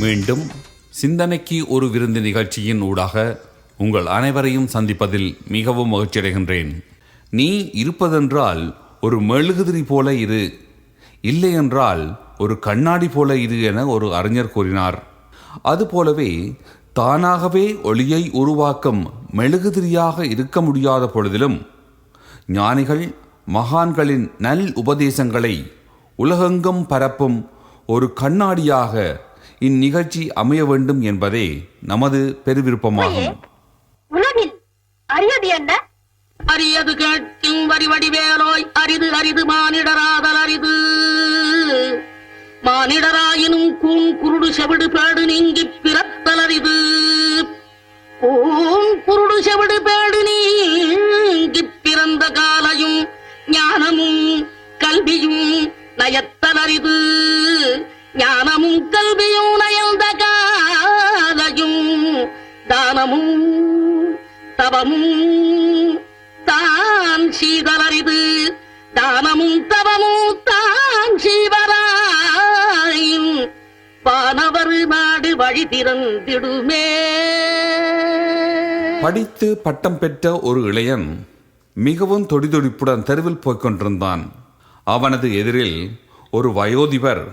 மீண்டும் சிந்தனைக்கு ஒரு விருந்து நிகழ்ச்சியின் ஊடாக உங்கள் அனைவரையும் சந்திப்பதில் மிகவும் மகிழ்ச்சியடைகின்றேன். நீ இருப்பதென்றால் ஒரு மெழுகுதிரி போல இரு. இல்லையென்றால் ஒரு கண்ணாடி போல இரு என ஒரு அறிஞர் கூறினார். அதுபோலவே தானாகவே ஒளியை உருவாக்கும் மெழுகுதிரியாக இருக்க முடியாத பொழுதிலும் ஞானிகள் மகான்களின் நல் உபதேசங்களை உலகெங்கும் பரப்பும் ஒரு கண்ணாடியாக இந்நிகழ்ச்சி அமைய வேண்டும் என்பதே நமது பெருவிருப்பமாகும். உலகில் அரியது என்ன? அரியது கேட்கும் வரி வடிவேலோய் அரிது அரிது மானிடராதல் அரிது. மானிடராயினும் கூன் குருடு செவிடு பேடு நீங்கிப் பிறத்தல் அரிது. கூன் குருடு செவிடு பேடு நீங்கிப் பிறந்த காலையும் ஞானமும் கல்வியும் நயத்தல் அரிது. ஞானமும் கல்வியும் தவமும் தான் சீதலரிது தானமும் தவமும் தான் சீவராயின் வானவர் நாடு வழி திறந்திடுமே. படித்து பட்டம் பெற்ற ஒரு இளையன் மிகவும் தொடிதொடிப்புடன் தெருவில் போய்கொண்டிருந்தான் அவனது எதிரில் ஒரு வயோதிபர்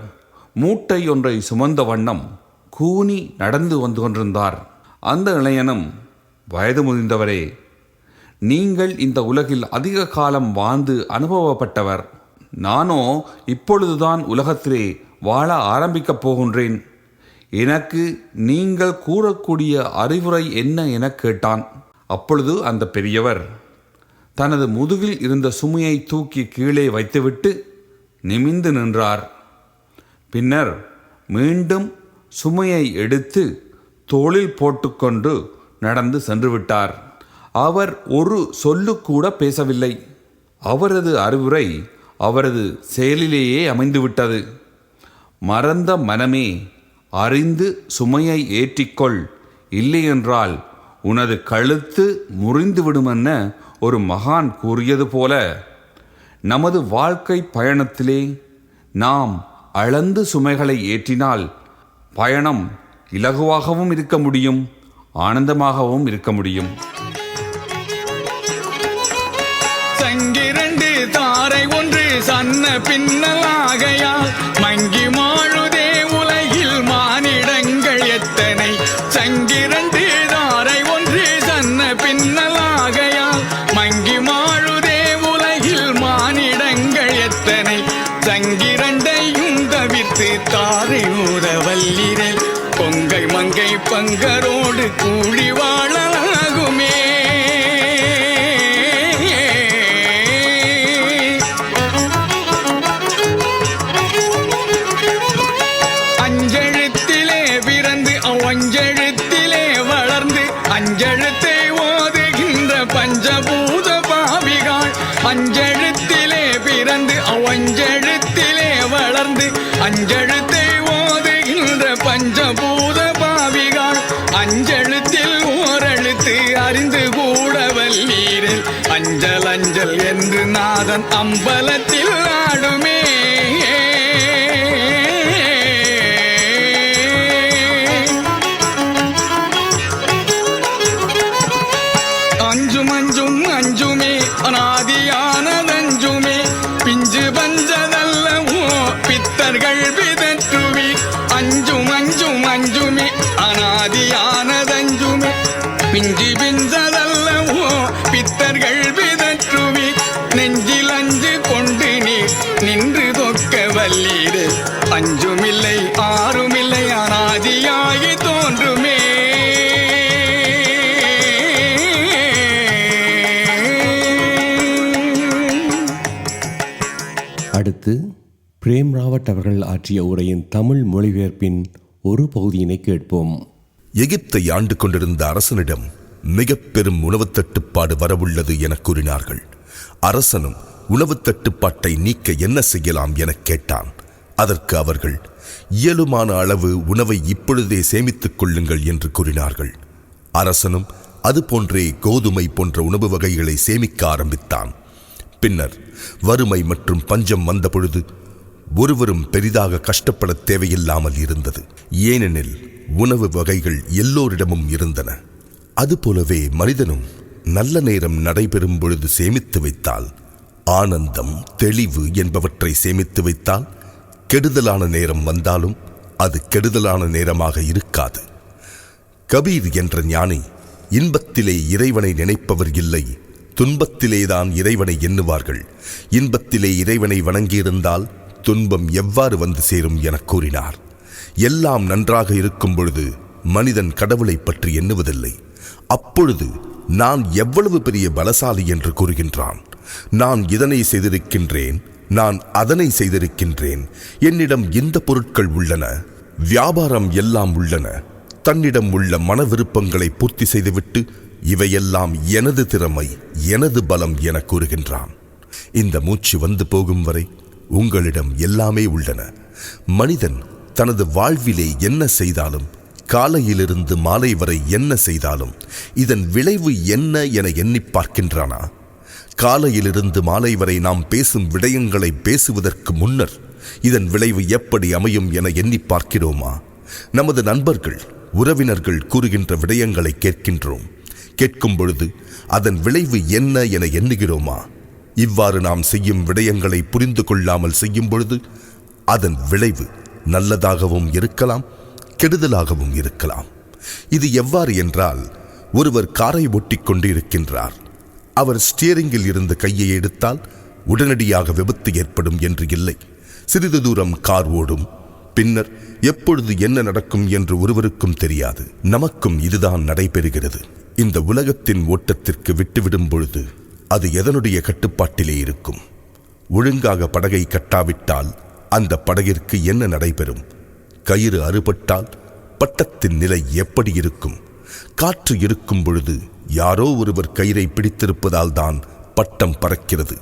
மூட்டை ஒன்றை சுமந்த வண்ணம் கூனி நடந்து வந்து கொண்டிருந்தார். அந்த இளையனும் வயது முதிர்ந்தவரே நீங்கள் இந்த உலகில் அதிக காலம் வாழ்ந்து அனுபவப்பட்டவர். நானோ இப்பொழுதுதான் உலகத்திலே வாழ ஆரம்பிக்கப் போகின்றேன். எனக்கு நீங்கள் கூறக்கூடிய அறிவுரை என்ன எனக் கேட்டான். அப்பொழுது அந்த பெரியவர் தனது முதுகில் இருந்த சுமையை தூக்கி கீழே வைத்துவிட்டு நிமிந்து நின்றார். பின்னர் மீண்டும் சுமையை எடுத்து தோளில் போட்டுக்கொண்டு நடந்து சென்று விட்டார். அவர் ஒரு சொல்லு கூட பேசவில்லை. அவரது அறிவுரை அவரது செயலிலேயே அமைந்துவிட்டது மறந்த மனமே அறிந்து சுமையை ஏற்றிக்கொள். இல்லையென்றால் உனது கழுத்து முறிந்துவிடுமென ஒரு மகான் கூறியது போல நமது வாழ்க்கை பயணத்திலே நாம் அளந்து சுமைகளை ஏற்றினால் பயணம் இலகுவாகவும் இருக்க முடியும். ஆனந்தமாகவும் இருக்க முடியும். அஞ்செழுத்தில் ஓரெழுத்து அறிந்து கூட வல்லீரில் அஞ்சல் அஞ்சல் என்று நாதன் அம்பலத்தில் பிஞ்சி பிஞ்சதல்லவோ பித்தர்கள் விதற்றுவி. நெஞ்சில் அஞ்சு கொண்டு நீர் நின்று தொக்க வல்லீடு. அஞ்சுமில்லை ஆறுமில்லை அனாதியாகி தோன்றுமே. அடுத்து பிரேம் ராவட் அவர்கள் ஆற்றிய உரையின் தமிழ் மொழிபெயர்ப்பின் ஒரு பகுதியினை கேட்போம். எகிப்தை ஆண்டு கொண்டிருந்த அரசனிடம் மிக பெரும் உணவுத் தட்டுப்பாடு வரவுள்ளது என கூறினார்கள். அரசனும் உணவுத் தட்டுப்பாட்டை நீக்க என்ன செய்யலாம் எனக் கேட்டான். அதற்கு அவர்கள் இயலுமான அளவு உணவை இப்பொழுதே சேமித்துக் கொள்ளுங்கள் என்று கூறினார்கள். அரசனும் அதுபோன்றே கோதுமை போன்ற உணவு வகைகளை சேமிக்க ஆரம்பித்தான். பின்னர் வறுமை மற்றும் பஞ்சம் வந்தபொழுது ஒருவரும் பெரிதாக கஷ்டப்பட தேவையில்லாமல் இருந்தது. ஏனெனில் உணவு வகைகள் எல்லோரிடமும் இருந்தன. அதுபோலவே மனிதனும் நல்ல நேரம் நடைபெறும் பொழுது சேமித்து வைத்தால் ஆனந்தம் தெளிவு என்பவற்றை சேமித்து வைத்தால் கெடுதலான நேரம் வந்தாலும் அது கெடுதலான நேரமாக இருக்காது. கபீர் என்ற ஞானி இன்பத்திலே இறைவனை நினைப்பவர் இல்லை துன்பத்திலேதான் இறைவனை எண்ணுவார்கள். இன்பத்திலே இறைவனை வணங்கியிருந்தால் துன்பம் எவ்வாறு வந்து சேரும் எனக் கூறினார். எல்லாம் நன்றாக இருக்கும் பொழுது மனிதன் கடவுளை பற்றி எண்ணுவதில்லை. அப்பொழுது நான் எவ்வளவு பெரிய பலசாலி என்று கூறுகின்றான். நான் இதனை செய்திருக்கின்றேன் நான் அதனை செய்திருக்கின்றேன். என்னிடம் இந்த பொருட்கள் உள்ளன? வியாபாரம் எல்லாம் உள்ளன. தன்னிடம் உள்ள மன விருப்பங்களை பூர்த்தி செய்துவிட்டு இவையெல்லாம் எனது திறமை எனது பலம் என கூறுகின்றான். இந்த மூச்சு வந்து போகும் வரை உங்களிடம் எல்லாமே உள்ளன. மனிதன் தனது வாழ்விலே என்ன செய்தாலும் காலையிலிருந்து மாலை வரை என்ன செய்தாலும் இதன் விளைவு என்ன என எண்ணிப் பார்க்கின்றானா? காலையிலிருந்து மாலை வரை நாம் பேசும் விடயங்களை பேசுவதற்கு முன்னர் இதன் விளைவு எப்படி அமையும் என எண்ணிப் பார்க்கிறோமா? நமது நண்பர்கள் உறவினர்கள் கூறுகின்ற விடயங்களை கேட்கின்றோம். கேட்கும் பொழுது அதன் விளைவு என்ன என எண்ணுகிறோமா? இவ்வாறு நாம் செய்யும் விடயங்களை புரிந்து கொள்ளாமல் செய்யும் பொழுது அதன் விளைவு நல்லதாகவும் இருக்கலாம் கெடுதலாகவும் இருக்கலாம். இது எவ்வாறு என்றால் ஒருவர் காரை ஒட்டி கொண்டு இருக்கின்றார் அவர் ஸ்டியரிங்கில் இருந்து கையை எடுத்தால் உடனடியாக விபத்து ஏற்படும் என்று இல்லை. சிறிது தூரம் கார் ஓடும். பின்னர் எப்பொழுது என்ன நடக்கும் என்று ஒருவருக்கும் தெரியாது. நமக்கும் இதுதான் நடைபெறுகிறது. இந்த உலகத்தின் ஓட்டத்திற்கு விட்டுவிடும் பொழுது அது எதனுடைய கட்டுப்பாட்டிலே இருக்கும்? ஒழுங்காக படகை கட்டாவிட்டால் அந்த படகிற்கு என்ன நடைபெறும்? கயிறு அறுபட்டால் பட்டத்தின் நிலை எப்படி இருக்கும்? காற்று இருக்கும் பொழுது யாரோ ஒருவர் கயிறை பிடித்திருப்பதால் தான் பட்டம் பறக்கிறது.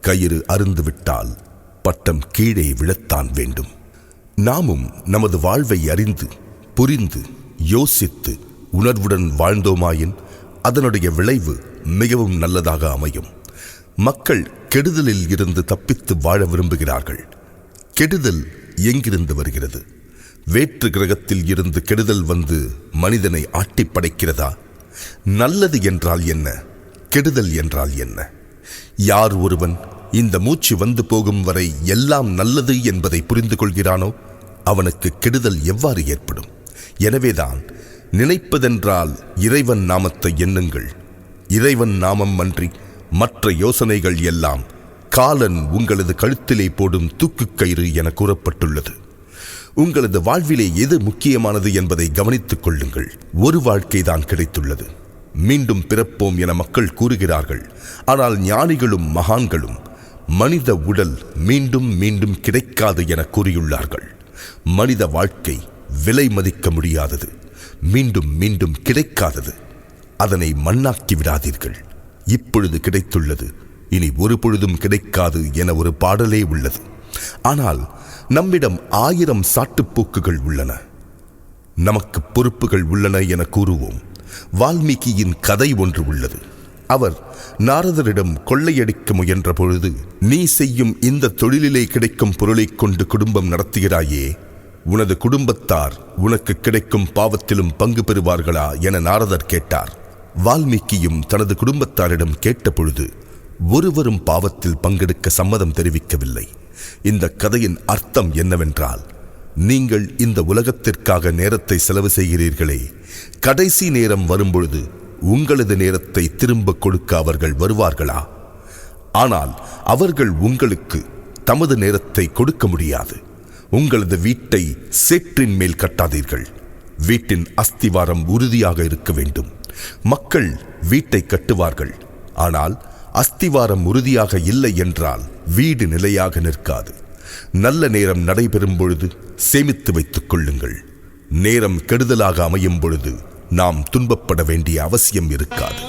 கயிறு அருந்துவிட்டால் பட்டம் கீழே விழத்தான் வேண்டும். நாமும் நமது வாழ்வை அறிந்து புரிந்து யோசித்து உணர்வுடன் வாழ்ந்தோமாயின் அதனுடைய விளைவு மிகவும் நல்லதாக அமையும். மக்கள் கெடுதலில் இருந்து தப்பித்து வாழ விரும்புகிறார்கள். கெடுதல் எங்கிருந்து வருகிறது? வேற்று கிரகத்தில் இருந்து கெடுதல் வந்து மனிதனை ஆட்டி படைக்கிறதா? நல்லது என்றால் என்ன? கெடுதல் என்றால் என்ன? யார் ஒருவன் இந்த மூச்சு வந்து போகும் வரை எல்லாம் நல்லது என்பதை புரிந்து கொள்கிறானோ அவனுக்கு கெடுதல் எவ்வாறு ஏற்படும்? எனவேதான் நினைப்பதென்றால் இறைவன் நாமத்தை எண்ணுங்கள். இறைவன் நாமம் அன்றி மற்ற யோசனைகள் எல்லாம் காலன் உங்களது கழுத்திலே போடும் தூக்குக் கயிறு என கூறப்பட்டுள்ளது. உங்களது வாழ்விலே எது முக்கியமானது என்பதை கவனித்துக் கொள்ளுங்கள். ஒரு வாழ்க்கைதான் கிடைத்துள்ளது. மீண்டும் பிறப்போம் என மக்கள் கூறுகிறார்கள். ஆனால் ஞானிகளும் மகான்களும் மனித உடல் மீண்டும் மீண்டும் கிடைக்காது என கூறியுள்ளார்கள். மனித வாழ்க்கை விலை மதிக்க முடியாதது. மீண்டும் மீண்டும் கிடைக்காதது. அதனை மண்ணாக்கி விடாதீர்கள். இப்பொழுது கிடைத்துள்ளது இனி ஒரு பொழுதும் கிடைக்காது என ஒரு பாடலே உள்ளது. ஆனால் நம்மிடம் ஆயிரம் சாட்டுப்போக்குகள் உள்ளன. நமக்கு பொறுப்புகள் உள்ளன என கூறுவோம். வால்மீகியின் கதை ஒன்று உள்ளது. அவர் நாரதரிடம் கொள்ளையடிக்க முயன்ற பொழுது நீ செய்யும் இந்த தொழிலிலே கிடைக்கும் பொருளைக் கொண்டு குடும்பம் நடத்துகிறாயே உனது குடும்பத்தார் உனக்கு கிடைக்கும் பாவத்திலும் பங்கு பெறுவார்களா? என நாரதர் கேட்டார். வால்மீகியும் தனது குடும்பத்தாரிடம் கேட்டபொழுது ஒருவரும் பாவத்தில் பங்கெடுக்க சம்மதம் தெரிவிக்கவில்லை. இந்த கதையின் அர்த்தம் என்னவென்றால் நீங்கள் இந்த உலகத்திற்காக நேரத்தை செலவு செய்கிறீர்களே. கடைசி நேரம் வரும்பொழுது உங்களது நேரத்தை திரும்ப கொடுக்க அவர்கள் வருவார்களா? ஆனால் அவர்கள் உங்களுக்கு தமது நேரத்தை கொடுக்க முடியாது. உங்களது வீட்டை சேற்றின் மேல் கட்டாதீர்கள். வீட்டின் அஸ்திவாரம் உறுதியாக இருக்க வேண்டும். மக்கள் வீட்டை கட்டுவார்கள். ஆனால் அஸ்திவாரம் உறுதியாக இல்லை என்றால் வீடு நிலையாக நிற்காது. நல்ல நேரம் நடைபெறும் பொழுது சேமித்து வைத்துக் கொள்ளுங்கள். நேரம் கெடுதலாக அமையும் பொழுது நாம் துன்பப்பட வேண்டிய அவசியம் இருக்காது.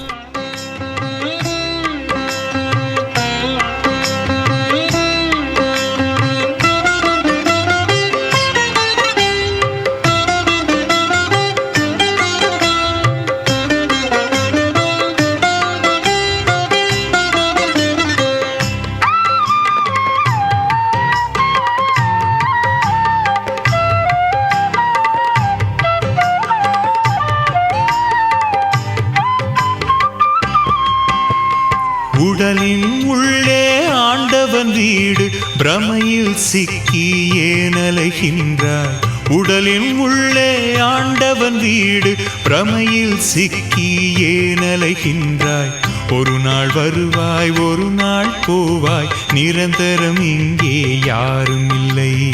உடலின் உள்ளே ஆண்டவன் வீடு. பிரமையில் சிக்கி ஏனலைகின்றார். உடலின் உள்ளே ஆண்டவன் வீடு. பிரமையில் சிக்கி ஏனலைகின்றாய். ஒரு நாள் வருவாய் ஒரு நாள் போவாய். நிரந்தரம் இங்கே யாரும் இல்லை.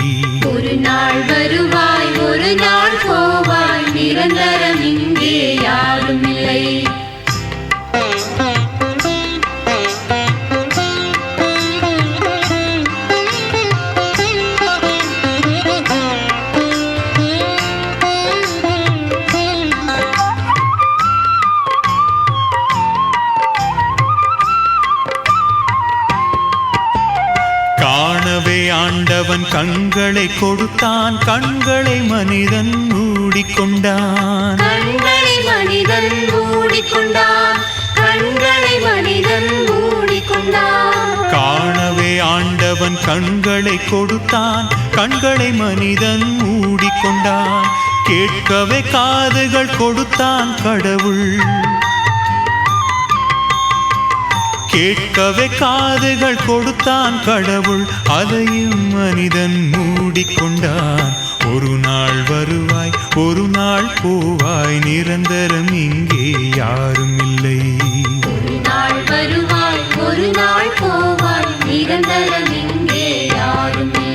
காணவே ஆண்டவன் கண்களை கொடுத்தான் கண்களை மனிதன் மூடிக்கொண்டான். கண்களை மனிதன் மூடிக்கொண்டான் கண்களை மனிதன் மூடிக்கொண்டான். காணவே ஆண்டவன் கண்களை கொடுத்தான் கண்களை மனிதன் மூடிக்கொண்டான். கேட்கவே காதுகள் கொடுத்தான் கடவுள். கேட்கவே காதுகள் கொடுத்தான் கடவுள். அதையும் மனிதன் மூடிக்கொண்டான். ஒரு நாள் வருவாய் ஒரு நாள் போவாய். நிரந்தரம் இங்கே யாரும் இல்லை. ஒரு நாள் வருவாய் ஒரு நாள் போவாய். நிரந்தரம் இங்கே யாரும் இல்லை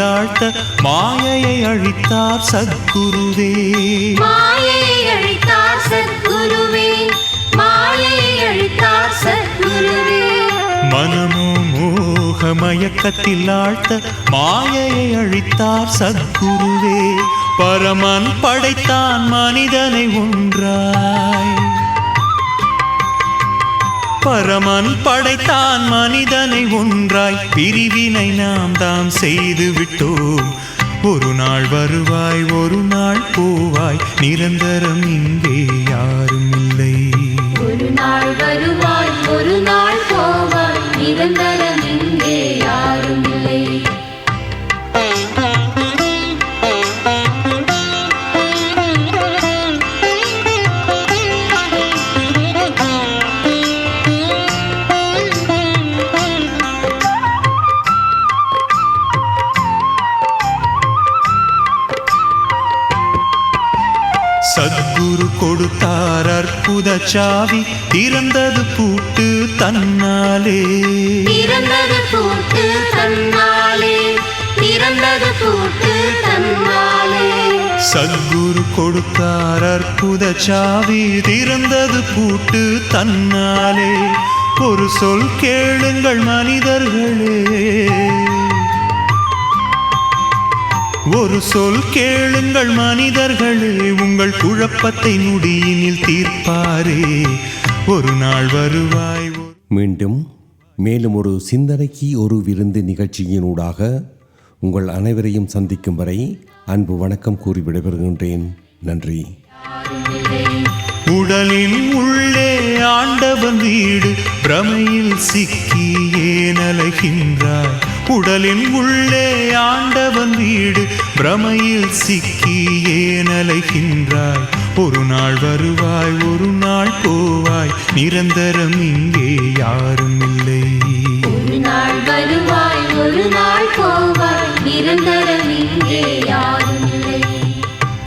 ஆழ்த்த மாயையை அழித்தார் சத்குருவே. மாயையை அழித்தார் சத்குருவே. மாயையை அழித்தார் சத்குருவே. மனமோ மோக மயக்கத்தில் ஆழ்த்த மாயையை அழித்தார் சத்குருவே. பரமன் படைத்தான் மனிதனை ஒன்றாய். பரமன் படைத்தான் மனிதனை ஒன்றாய் பிரிவினை நாம் தாம் செய்து விட்டோம். ஒரு நாள் வருவாய் ஒரு நாள் போவாய் நிரந்தரம் இங்கே யாரும் இல்லை. ஒரு நாள் வருவாய் ஒரு நாள் போவாய் நிரந்தரம் கொடுத்தார் அற்புத சாவி திறந்தது பூட்டு தன்னாலே. திறந்தது பூட்டு தன்னாலே. திறந்தது பூட்டு தன்னாலே. சத்குரு கொடுத்தார் அற்புத சாவி திறந்தது பூட்டு தன்னாலே. ஒரு சொல் கேளுங்கள் மனிதர்களே. ஒரு சொல் கேளுங்கள் மனிதர்களே உங்கள் குழப்பத்தை நுடியினில் தீர்ப்பாரே. ஒரு நாள் வருவாய் மீண்டும் மேலும் ஒரு சிந்தனைக்கு ஒரு விருந்து நிகழ்ச்சியினூடாக உங்கள் அனைவரையும் சந்திக்கும் வரை அன்பு வணக்கம் கூறி விடைபெறுகின்றேன். நன்றி. உடலின் உள்ளே ஆண்டவன் வீடு பிரமையில் சிக்கி ஏன் உடலின் உள்ளே ஆண்டவன் வீடு பிரமையில் சிக்கி ஏனலைகின்றாய். ஒரு நாள் வருவாய் ஒரு நாள் போவாய் நிரந்தரம் இங்கே யாரும் இல்லை. வருவாய் ஒரு நாள் போவாய் நிரந்தரம் இங்கே யாரும்